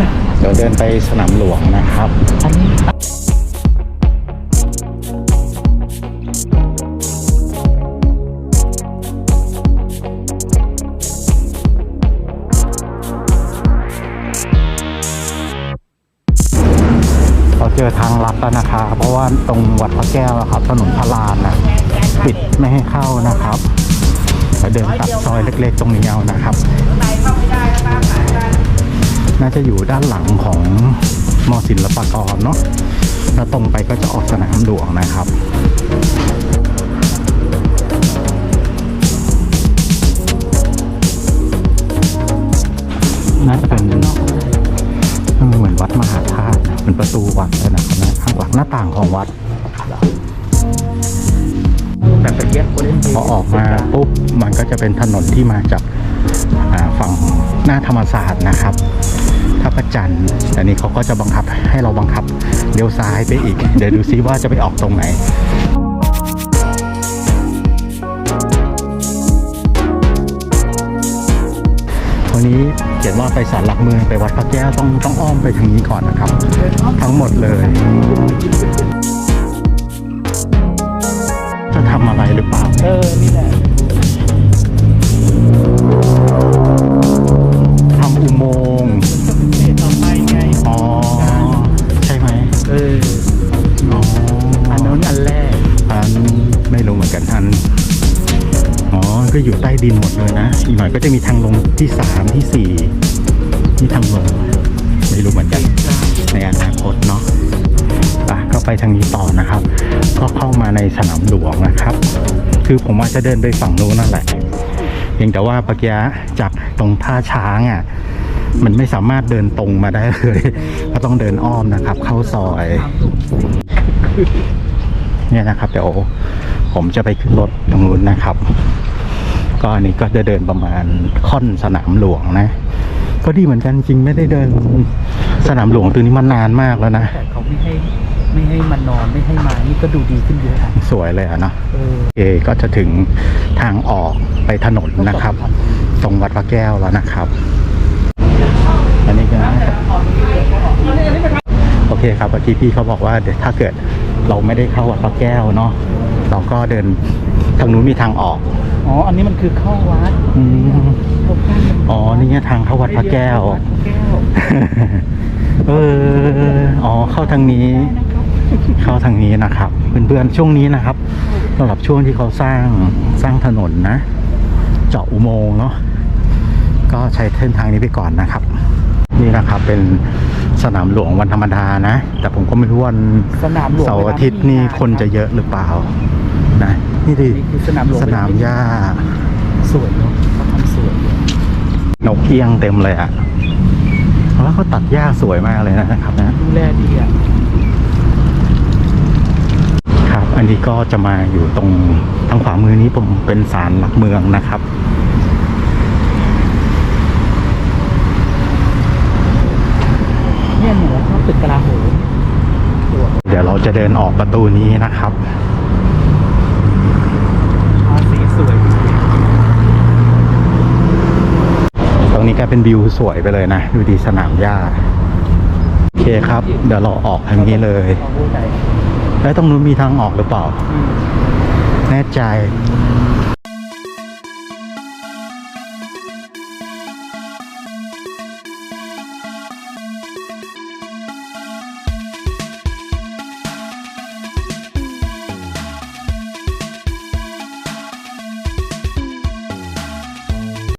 ยวเดินไปสนามหลวงนะครับอันนี้เราเจอทางลัดแล้วนะคะเพราะว่าตรงวัดพระแก้วครับถนนพระลานนะปิดไม่ให้เข้านะครับเราเดินตัดซอยเล็ก ๆ ตรงนี้เอานะครับ น่าจะอยู่ด้านหลังของมอศิลปากรเนาะแล้วตรงไปก็จะออกสนามหลวงนะครับน่าจะเป็นเออเหมือนวัดมหาธาตุเป็นประตูวัดเลยนะครับข้างหลังหน้าต่างของวัดแต่ตะเกียบโอเลนพอออกมาปุ๊บมันก็จะเป็นถนนที่มาจากฝั่งหน้าธรรมศาสตร์นะครับ ท่าประจันทร์แต่นี้เขาก็จะบังคับให้เราบังคับเลี้ยวซ้ายไปอีก เดี๋ยวดูซิว่าจะไปออกตรงไหนวันนี้เขียนว่าไปศาลหลักเมืองไปวัดพระแก้วต้องต้องอ้อมไปทางนี้ก่อนนะครับ ทั้งหมดเลย จะทำอะไรหรือเปล่าเออนี่แหละ เหมือนกันอันอ๋อก็อยู่ใต้ดินหมดเลยนะอีกหน่อยก็จะมีทางลงที่สามที่สี่ที่ทางลงไม่รู้เหมือนกันในอนาคตเนาะอะก็ไปทางนี้ต่อนะครับ ก็เข้ามาในสนามหลวงนะครับ คือผมว่าจะเดินไปฝั่งนู้นนั่นแหละเพียงแต่ว่าปะกี้จากตรงท่าช้างอะมันไม่สามารถเดินตรงมาได้เลย ก็ต้องเดินอ้อมนะครับ เข้าซอย เนี่ยนะครับ เดี๋ยว ผมจะไปขึ้นรถตรงนู้นนะครับ ก็อันนี้ก็จะเดินประมาณค่อนสนามหลวงนะ ก็ดีเหมือนกันจริงไม่ได้เดินสนามหลวงตัวนี้มานานมากแล้วนะแต่เขาไม่ให้ไม่ให้มานอนไม่ให้มานี่ก็ดูดีขึ้นเยอะอะสวยเลยอะเนาะเออโอเคก็จะถึงทางออกไปถนนนะครับ ตรงวัดพระแก้วแล้วนะครับ อันนี้ก็โอเคครับเมื่อกี้พี่เขาบอกว่าเดี๋ยวถ้าเกิดเราไม่ได้เข้าวัดพระแก้วเนาะ เราก็เดินทางนู้นมีทางออก อ๋อ อันนี้มันคือเข้าวัดอืมเข้าข้างกันอ๋อ นี่ไงทางเข้าวัดพระแก้ว วัดพระแก้วเออ อ๋อ เข้าทางนี้ เข้าทางนี้นะครับ เพื่อนๆ ช่วงนี้นะครับสำหรับช่วงที่เขาสร้างสร้างถนนนะ เจาะอุโมงค์เนาะ ก็ใช้เส้นทางนี้ไปก่อนนะครับ นี่นะครับเป็นสนามหลวงวันธรรมดานะ แต่ผมก็ไม่รู้วันสนามหลวงเสาร์อาทิตย์นี่คนจะเยอะหรือเปล่า นะ นี่ดินี่คือสนามหลวง สนามหญ้า สวยเนาะเขาทำสวยเลยนกเอี้ยงเต็มเลยอะแล้วเขาตัดหญ้าสวยมากเลยนะครับนะ ดูแลดีอะครับ อันนี้ก็จะมาอยู่ตรงทางขวามือนี้ผมเป็นศาลหลักเมืองนะครับเนี่ยเหนือชอบตึกกลาโหมสวยเดี๋ยวเราจะเดินออกประตูนี้นะครับ อ๋อสีสวยดี ต รงนี้กลายเป็นวิวสวยไปเลยนะ ดูดีสนามหญ้า โอเคครับ เดี๋ยวเราออกทางนี้เลยขอพูดใจแล้วตรงนู้นมีทางออกหรือเปล่าอืมแน่ใจ